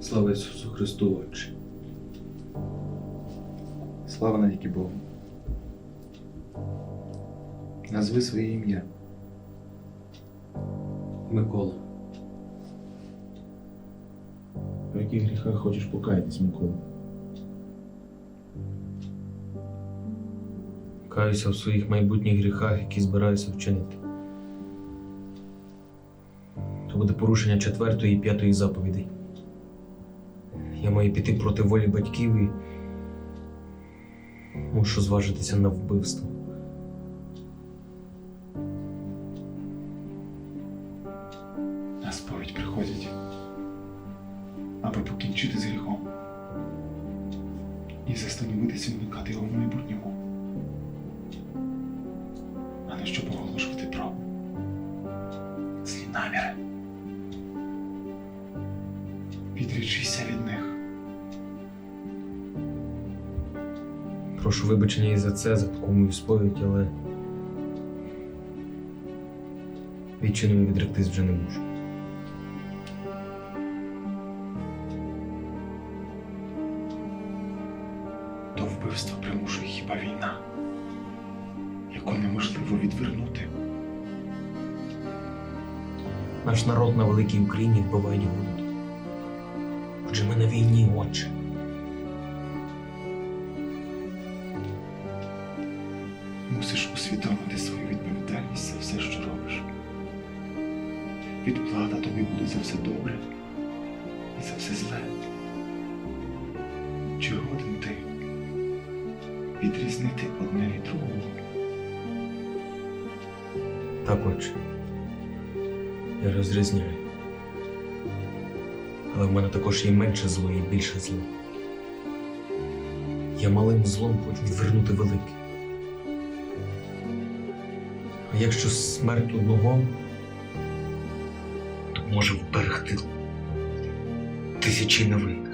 Слава Ісусу Христу, Отче. Слава навіки Богу. Назви своє ім'я. Микола. У яких гріхах хочеш покаятись, Микола? Каюся в своїх майбутніх гріхах, які збираюся вчинити. То буде порушення четвертої і п'ятої заповідей. Я маю піти проти волі батьків і мушу зважитися на вбивство. На сповідь приходять, аби покінчити з гріхом і застановитися уникати його в майбутньому, а не щоб оголошувати про злі наміри. Відрічися від них. Прошу вибачення і за це, за таку мою сповідь, але відчиною відректись вже не можу. До вбивства примушує хіба війна, яку неможливо відвернути. Наш народ на великій Україні вбивають голод. Отже, ми на війні, отче. Мусиш усвідомити свою відповідальність за все, що робиш. Відплата тобі буде за все добре і за все зле. Чи годен ти відрізнити одне від другого? Так, отче. Я розрізняю. Але в мене також є менше зло і більше зло. Я малим злом хочу відвернути велике. Якщо смерть одного, то може вберегти тисячі невинних.